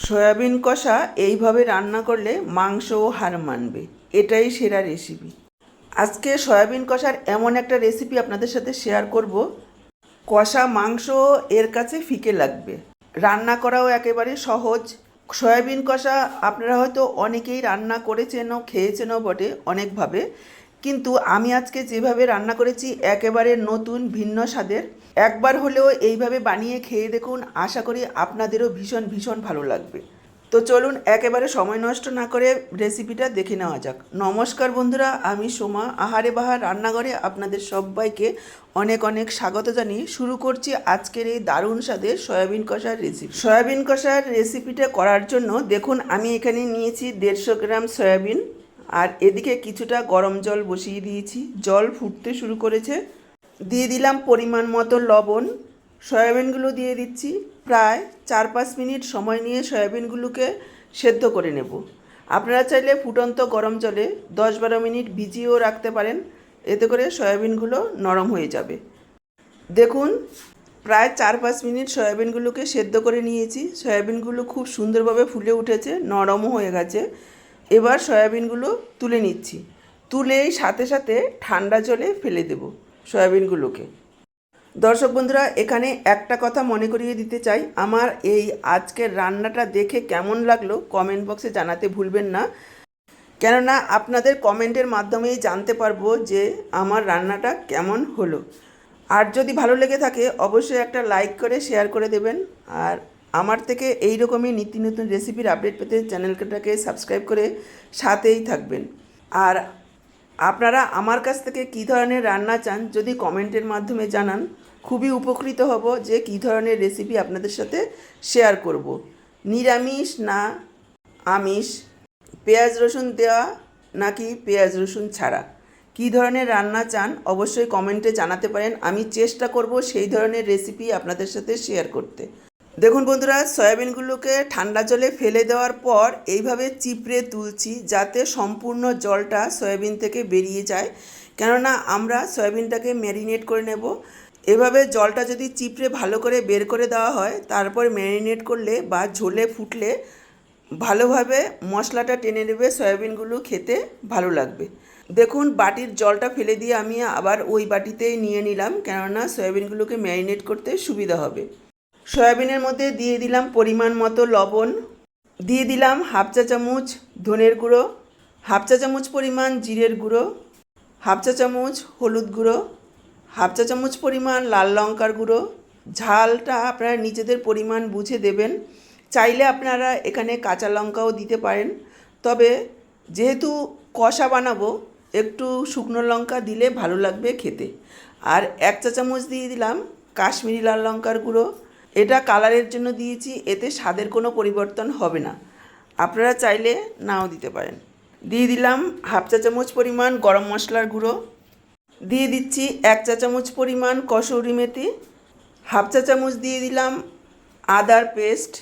Soybean কষা এইভাবে রান্না করলে মাংসও হার মানবে। এটাই সেরা রেসিপি আজকে সয়াবিন কষার এমন একটা রেসিপি আপনাদের সাথে শেয়ার করব। কষা মাংস এর কাছে ফিকে লাগবে। রান্না করাও একেবারে সহজ। সয়াবিন কষা আপনারা হয়তো অনেকেই রান্না করেছেনও খেয়েছেনও বটে অনেকভাবে। কিন্তু আমি আজকে যেভাবে রান্না করেছি, একেবারে নতুন, ভিন্ন স্বাদের। একবার হলেও এইভাবে বানিয়ে খেয়ে দেখুন, আশা করি আপনাদেরও ভীষণ ভীষণ ভালো লাগবে। তো চলুন, একেবারে সময় নষ্ট না করে রেসিপিটা দেখে নেওয়া যাক। নমস্কার বন্ধুরা, আমি সোমা, আহারে বাহার রান্নাঘরে আপনাদের সবাইকে অনেক অনেক স্বাগত জানিয়ে শুরু করছি আজকের এই দারুণ স্বাদের সয়াবিন কষার রেসিপি। সয়াবিন কষার রেসিপিটা করার জন্য দেখুন, আমি এখানে নিয়েছি দেড়শো গ্রাম সয়াবিন। আর এদিকে কিছুটা গরম জল বসিয়ে দিয়েছি। জল ফুটতে শুরু করেছে। দিয়ে দিলাম পরিমাণ মতো লবণ। সয়াবিনগুলো দিয়ে দিচ্ছি। প্রায় চার পাঁচ মিনিট সময় নিয়ে সয়াবিনগুলোকে সেদ্ধ করে নেব। আপনারা চাইলে ফুটন্ত গরম জলে দশ বারো মিনিট ভিজিয়েও রাখতে পারেন। এতে করে সয়াবিনগুলো নরম হয়ে যাবে। দেখুন, প্রায় চার পাঁচ মিনিট সয়াবিনগুলোকে সেদ্ধ করে নিয়েছি। সয়াবিনগুলো খুব সুন্দরভাবে ফুলে উঠেছে, নরমও হয়ে গেছে। এবার সয়াবিনগুলো তুলে নিচ্ছি। তুলেই সাথে সাথে ঠান্ডা জলে ফেলে দেব সয়াবিনগুলোকে। দর্শক বন্ধুরা, এখানে একটা কথা মনে করিয়ে দিতে চাই। আমার এই আজকের রান্নাটা দেখে কেমন লাগল কমেন্ট বক্সে জানাতে ভুলবেন না। কেননা আপনাদের কমেন্টের মাধ্যমেই জানতে পারব যে আমার রান্নাটা কেমন হলো। আর যদি ভালো লেগে থাকে, অবশ্যই একটা লাইক করে, শেয়ার করে দেবেন। আর আমার থেকে এই রকমই নিত্য নতুন রেসিপির আপডেট পেতে চ্যানেলটাকে সাবস্ক্রাইব করে সাথেই থাকবেন। আর আপনারা আমার কাছ থেকে কী ধরনের রান্না চান যদি কমেন্টের মাধ্যমে জানান, খুবই উপকৃত হব যে কী ধরনের রেসিপি আপনাদের সাথে শেয়ার করব। নিরামিষ না আমিষ? পেঁয়াজ রসুন দেওয়া নাকি পেঁয়াজ রসুন ছাড়া? কী ধরনের রান্না চান অবশ্যই কমেন্টে জানাতে পারেন। আমি চেষ্টা করব সেই ধরনের রেসিপি আপনাদের সাথে শেয়ার করতে। দেখুন বন্ধুরা, সয়াবিনগুলোকে ঠান্ডা জলে ফেলে দেওয়ার পর এইভাবে চিপড়ে তুলছি যাতে সম্পূর্ণ জলটা সয়াবিন থেকে বেরিয়ে যায়। কেননা আমরা সয়াবিনটাকে ম্যারিনেট করে নেব। এভাবে জলটা যদি চিপড়ে ভালো করে বের করে দেওয়া হয়, তারপর ম্যারিনেট করলে বা ঝোলে ফুটলে ভালোভাবে মশলাটা টেনে নেবে, সয়াবিনগুলো খেতে ভালো লাগবে। দেখুন, বাটির জলটা ফেলে দিয়ে আমি আবার ওই বাটিতেই নিয়ে নিলাম, কেননা সয়াবিনগুলোকে ম্যারিনেট করতে সুবিধা হবে। সয়াবিনের মধ্যে দিয়ে দিলাম পরিমাণ মতো লবণ। দিয়ে দিলাম হাফ চা চামচ ধনের গুঁড়ো, হাফ চা চামচ পরিমাণ জিরের গুঁড়ো, হাফ চা চামচ হলুদ গুঁড়ো, হাফ চা চামচ পরিমাণ লাল লঙ্কার গুঁড়ো। ঝালটা আপনারা নিজেদের পরিমাণ বুঝে দেবেন। চাইলে আপনারা এখানে কাঁচা লঙ্কাও দিতে পারেন। তবে যেহেতু কষা বানাবো, একটু শুকনো লঙ্কা দিলে ভালো লাগবে খেতে। আর এক চা চামচ দিয়ে দিলাম কাশ্মীরি লাল লঙ্কার গুঁড়ো এটা কালারের জন্য দিয়েছি, এতে স্বাদের কোনো পরিবর্তন হবে না। আপনারা চাইলে নাও দিতে পারেন। দিয়ে দিলাম হাফ চা চামচ পরিমাণ গরম মশলার গুঁড়ো। দিয়ে দিচ্ছি এক চা চামচ পরিমাণ কসৌরি মেথি। হাফ চা চামচ দিয়ে দিলাম আদার পেস্ট।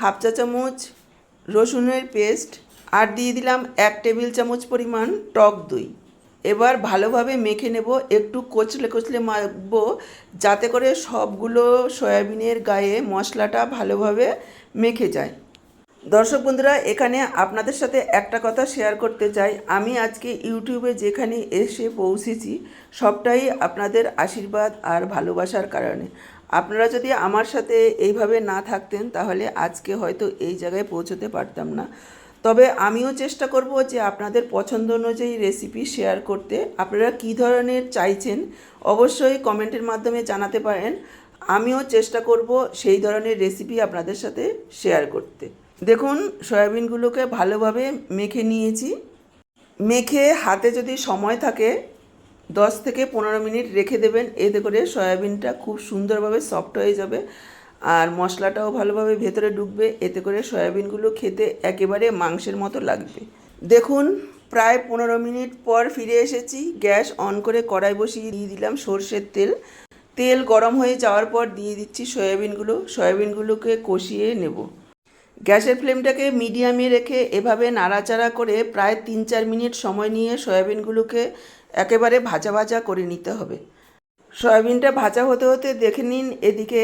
হাফ চা চামচ রসুনের পেস্ট। আর দিয়ে দিলাম এক টেবিল চামচ পরিমাণ টক দই। এবার ভালোভাবে মেখে নেব, একটু কচলে কচলে মাখবো, যাতে করে সবগুলো সয়াবিনের গায়ে মশলাটা ভালোভাবে মেখে যায়। দর্শক বন্ধুরা, এখানে আপনাদের সাথে একটা কথা শেয়ার করতে চাই। আমি আজকে ইউটিউবে যেখানে এসে পৌঁছেছি, সবটাই আপনাদের আশীর্বাদ আর ভালোবাসার কারণে। আপনারা যদি আমার সাথে এইভাবে না থাকতেন, তাহলে আজকে হয়তো এই জায়গায় পৌঁছতে পারতাম না। তবে আমিও চেষ্টা করব যে আপনাদের পছন্দ অনুযায়ী রেসিপি শেয়ার করতে। আপনারা কী ধরনের চাইছেন, অবশ্যই কমেন্টের মাধ্যমে জানাতে পারেন। আমিও চেষ্টা করব সেই ধরনের রেসিপি আপনাদের সাথে শেয়ার করতে। দেখুন, সয়াবিনগুলোকে ভালোভাবে মেখে নিয়েছি। মেখে হাতে যদি সময় থাকে, দশ থেকে পনেরো মিনিট রেখে দেবেন। এতে করে সয়াবিনটা খুব সুন্দরভাবে সফট হয়ে যাবে। আর মশলাটাও ভালোভাবে ভেতরে ঢুকবে, এতে করে সয়াবিনগুলো খেতে একেবারে মাংসের মতো লাগবে। দেখুন, প্রায় পনেরো মিনিট পর ফিরে এসেছি। গ্যাস অন করে কড়াই বসিয়ে দিয়ে দিলাম সর্ষের তেল। তেল গরম হয়ে যাওয়ার পর দিয়ে দিচ্ছি সয়াবিনগুলো। সয়াবিনগুলোকে কষিয়ে নেব। গ্যাসের ফ্লেমটাকে মিডিয়ামে রেখে এভাবে নাড়াচাড়া করে প্রায় তিন চার মিনিট সময় নিয়ে সয়াবিনগুলোকে একেবারে ভাজা ভাজা করে নিতে হবে। সয়াবিনটা ভাজা হতে হতে দেখে নিন এদিকে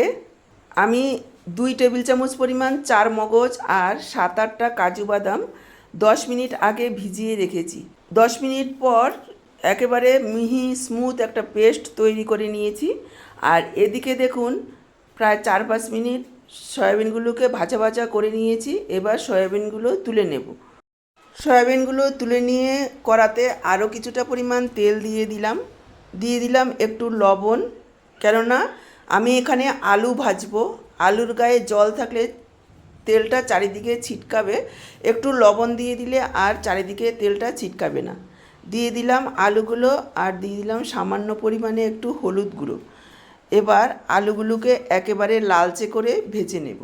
আমি দুই টেবিল চামচ পরিমাণ চার মগজ আর সাত আটটা কাজু বাদাম দশ মিনিট আগে ভিজিয়ে রেখেছি। দশ মিনিট পর একেবারে মিহি স্মুথ একটা পেস্ট তৈরি করে নিয়েছি। আর এদিকে দেখুন, প্রায় চার পাঁচ মিনিট সয়াবিনগুলোকে ভাজা ভাজা করে নিয়েছি। এবার সয়াবিনগুলো তুলে নেব। সয়াবিনগুলো তুলে নিয়ে করাতে আরও কিছুটা পরিমাণ তেল দিয়ে দিলাম। দিয়ে দিলাম একটু লবণ, কেননা আমি এখানে আলু ভাজবো। আলুর গায়ে জল থাকলে তেলটা চারিদিকে ছিটকাবে। একটু লবণ দিয়ে দিলে আর চারিদিকে তেলটা ছিটকাবে না। দিয়ে দিলাম আলুগুলো আর দিয়ে দিলাম সামান্য পরিমাণে একটু হলুদ গুঁড়ো। এবার আলুগুলোকে একেবারে লালচে করে ভেজে নেব।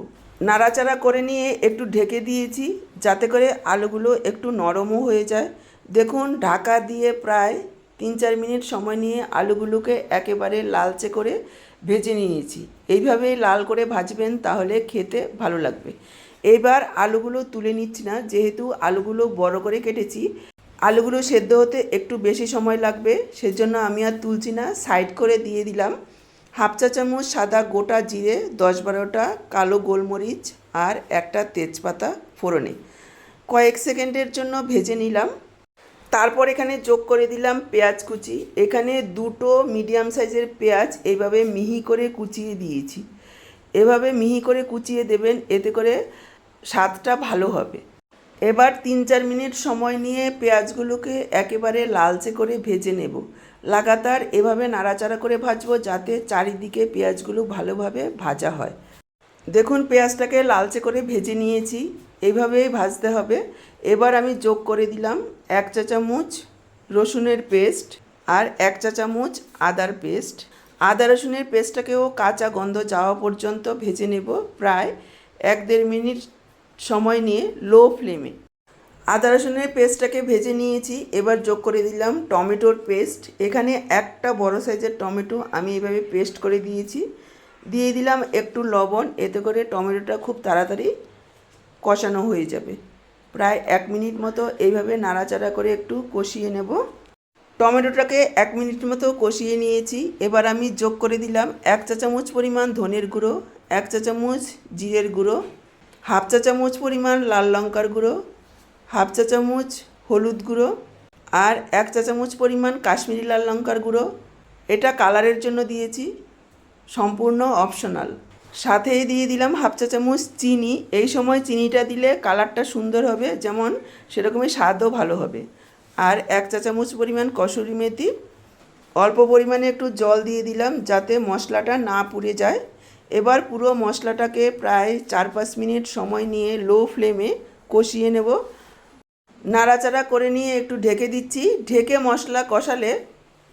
নাড়াচাড়া করে নিয়ে একটু ঢেকে দিয়েছি যাতে করে আলুগুলো একটু নরমও হয়ে যায়। দেখুন, ঢাকা দিয়ে প্রায় তিন চার মিনিট সময় নিয়ে আলুগুলোকে একেবারে লালচে করে ভেজে নিয়েছি। এইভাবে লাল করে ভাজবেন তাহলে খেতে ভালো লাগবে। এবার আলুগুলো তুলে নিচ্ছি না, যেহেতু আলুগুলো বড় করে কেটেছি। আলুগুলো সেদ্ধ হতে একটু বেশি সময় লাগবে, সেজন্য আমি আর তুলছি না, সাইড করে দিয়ে দিলাম। হাফ চা চামচ সাদা গোটা জিরে, দশ বারোটা কালো গোলমরিচ আর একটা তেজপাতা ফোড়নে। কয়েক সেকেন্ডের জন্য ভেজে নিলাম। তারপর এখানে যোগ করে দিলাম পেঁয়াজ কুচি। এখানে দুটো মিডিয়াম সাইজের পেঁয়াজ এইভাবে মিহি করে কুচিয়ে দিয়েছি। এভাবে মিহি করে কুচিয়ে দেবেন, এতে করে স্বাদটা ভালো হবে। এবার তিন চার মিনিট সময় নিয়ে পেঁয়াজগুলোকে একেবারে লালচে করে ভেজে নেব। লাগাতার এভাবে নাড়াচাড়া করে ভাজবো যাতে চারিদিকে পেঁয়াজগুলো ভালোভাবে ভাজা হয়। দেখুন, পেঁয়াজটাকে লালচে করে ভেজে নিয়েছি। এইভাবেই ভাজতে হবে। এবার আমি যোগ করে দিলাম এক চা চামচ রসুনের পেস্ট আর এক চা চামচ আদার পেস্ট। আদা রসুনের পেস্টটাকেও কাঁচা গন্ধ যাওয়া পর্যন্ত ভেজে নেব প্রায় এক দেড় মিনিট সময় নিয়ে লো ফ্লেমে। আদা রসুনের পেস্টটাকে ভেজে নিয়েছি, এবার যোগ করে দিলাম টমেটোর পেস্ট। এখানে একটা বড় সাইজের টমেটো আমি এভাবে পেস্ট করে দিয়েছি। দিয়ে দিলাম একটু লবণ, এতে করে টমেটোটা খুব তাড়াতাড়ি কষানো হয়ে যাবে। প্রায় এক মিনিট মতো এইভাবে নাড়াচাড়া করে একটু কষিয়ে নেব। টমেটোটাকে এক মিনিট মতো কষিয়ে নিয়েছি। এবার আমি যোগ করে দিলাম এক চা চামচ পরিমাণ ধনের গুঁড়ো, এক চা চামচ জিরের গুঁড়ো, হাফ চা চামচ পরিমাণ লাল লঙ্কার গুঁড়ো, হাফ চা চামচ হলুদ গুঁড়ো আর এক চা চামচ পরিমাণ কাশ্মীরি লাল লঙ্কার গুঁড়ো। এটা কালারের জন্য দিয়েছি। সম্পূর্ণ অপশনাল। সাথে দিয়ে দিলাম হাফ চা চামচ চিনি। এই সময় চিনিটা দিলে কালারটা সুন্দর হবে, যেমন সেরকমই স্বাদও ভালো হবে। আর এক চা চামচ পরিমাণ কসুরি মেথি। অল্প পরিমাণে একটু জল দিয়ে দিলাম যাতে মশলাটা না পুড়ে যায়। এবার পুরো মশলাটাকে প্রায় চার পাঁচ মিনিট সময় নিয়ে লো ফ্লেমে কষিয়ে নেব। নাড়াচাড়া করে নিয়ে একটু ঢেকে দিচ্ছি। ঢেকে মশলা কষালে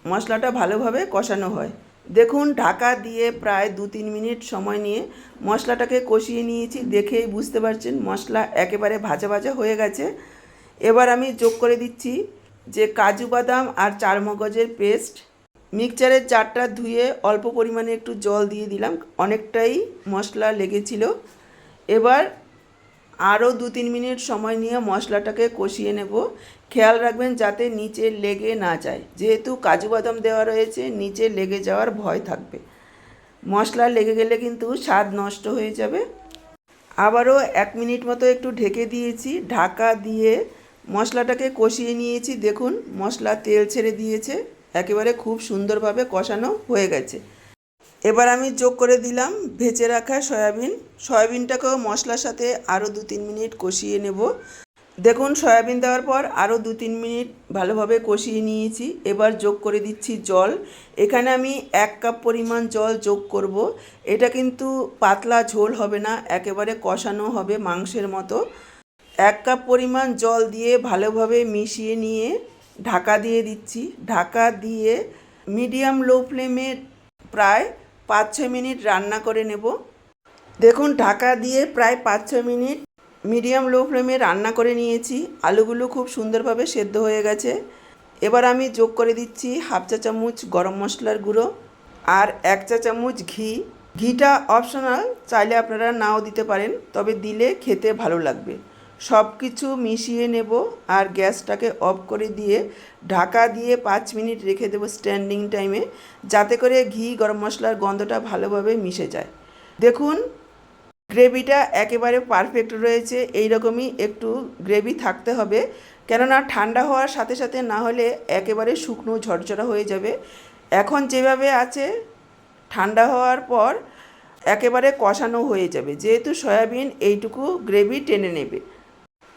মশলাটা ভালোভাবে কষানো হয়। দেখুন, ঢাকা দিয়ে প্রায় দু তিন মিনিট সময় নিয়ে মশলাটাকে কষিয়ে নিয়েছি, দেখেই বুঝতে পারছেন মশলা একেবারে ভাজা ভাজা হয়ে গেছে। এবার আমি যোগ করে দিচ্ছি যে কাজু বাদাম আর চারমগজের পেস্ট। মিক্সচারের চারটা ধুয়ে অল্প পরিমাণে একটু জল দিয়ে দিলাম, অনেকটাই মশলা লেগেছিল। এবার আরও দু তিন মিনিট সময় নিয়ে মশলাটাকে কষিয়ে নেব। খেয়াল রাখবেন যাতে নিচে লেগে না যায়। যেহেতু কাজু বাদাম দেওয়া রয়েছে, নিচে লেগে যাওয়ার ভয় থাকবে। মশলা লেগে গেলে কিন্তু স্বাদ নষ্ট হয়ে যাবে। আবারও এক মিনিট মতো একটু ঢেকে দিয়েছি, ঢাকা দিয়ে মশলাটাকে কষিয়ে নিয়েছি। দেখুন, মশলা তেল ছেড়ে দিয়েছে। একেবারে খুব সুন্দরভাবে কষানো হয়ে গেছে। এবার আমি যোগ করে দিলাম ভেজে রাখা সয়াবিন। সয়াবিনটাকেও মশলার সাথে আরও দু তিন মিনিট কষিয়ে নেব। দেখুন, সয়াবিন দেওয়ার পর আরও দু তিন মিনিট ভালোভাবে কষিয়ে নিয়েছি। এবার যোগ করে দিচ্ছি জল। এখানে আমি এক কাপ পরিমাণ জল যোগ করব। এটা কিন্তু পাতলা ঝোল হবে না, একেবারে কষানো হবে মাংসের মতো। এক কাপ পরিমাণ জল দিয়ে ভালোভাবে মিশিয়ে নিয়ে ঢাকা দিয়ে দিচ্ছি। ঢাকা দিয়ে মিডিয়াম লো ফ্লেমে প্রায় পাঁচ ছয় মিনিট রান্না করে নেব। দেখুন, ঢাকা দিয়ে প্রায় পাঁচ ছয় মিনিট মিডিয়াম লো ফ্লেমে রান্না করে নিয়েছি। আলুগুলো খুব সুন্দরভাবে সেদ্ধ হয়ে গেছে। এবার আমি যোগ করে দিচ্ছি হাফ চা চামচ গরম মশলার গুঁড়ো আর এক চা চামচ ঘি। ঘিটা অপশনাল, চাইলে আপনারা নাও দিতে পারেন, তবে দিলে খেতে ভালো লাগবে। সব কিছু মিশিয়ে নেব আর গ্যাসটাকে অফ করে দিয়ে ঢাকা দিয়ে পাঁচ মিনিট রেখে দেবো স্ট্যান্ডিং টাইমে, যাতে করে ঘি, গরম মশলার গন্ধটা ভালোভাবে মিশে যায়। দেখুন, গ্রেভিটা একেবারে পারফেক্ট রয়েছে এই রকমই একটু গ্রেভি থাকতে হবে। কেননা ঠান্ডা হওয়ার সাথে সাথে না হলে একেবারে শুকনো ঝরঝরা হয়ে যাবে। এখন যেভাবে আছে, ঠান্ডা হওয়ার পর একেবারে কষানো হয়ে যাবে। যেহেতু সয়াবিন, এইটুকু গ্রেভি টেনে নেবে।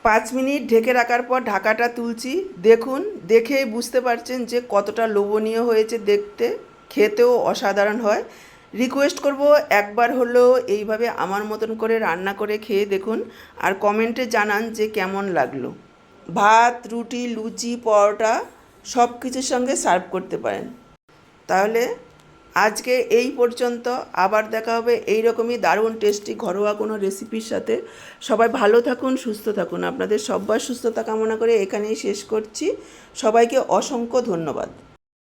পাঁচ মিনিট ঢেকে রাখার পর ঢাকাটা তুলছি। দেখুন, দেখেই বুঝতে পারছেন যে কতটা লোভনীয় হয়েছে দেখতে। খেতেও অসাধারণ হয়। রিকোয়েস্ট করব একবার হলেও এইভাবে আমার মতন করে রান্না করে খেয়ে দেখুন আর কমেন্টে জানান যে কেমন লাগল। ভাত, রুটি, লুচি, পরোটা সব কিছুর সঙ্গে সার্ভ করতে পারেন। তাহলে আজকে এই পর্যন্ত, আবার দেখা হবে এই রকমই দারুণ টেস্টি ঘরোয়া কোনো রেসিপির সাথে। সবাই ভালো থাকুন, সুস্থ থাকুন। আপনাদের সব্বার সুস্থতা কামনা করে এখানেই শেষ করছি। সবাইকে অসংখ্য ধন্যবাদ।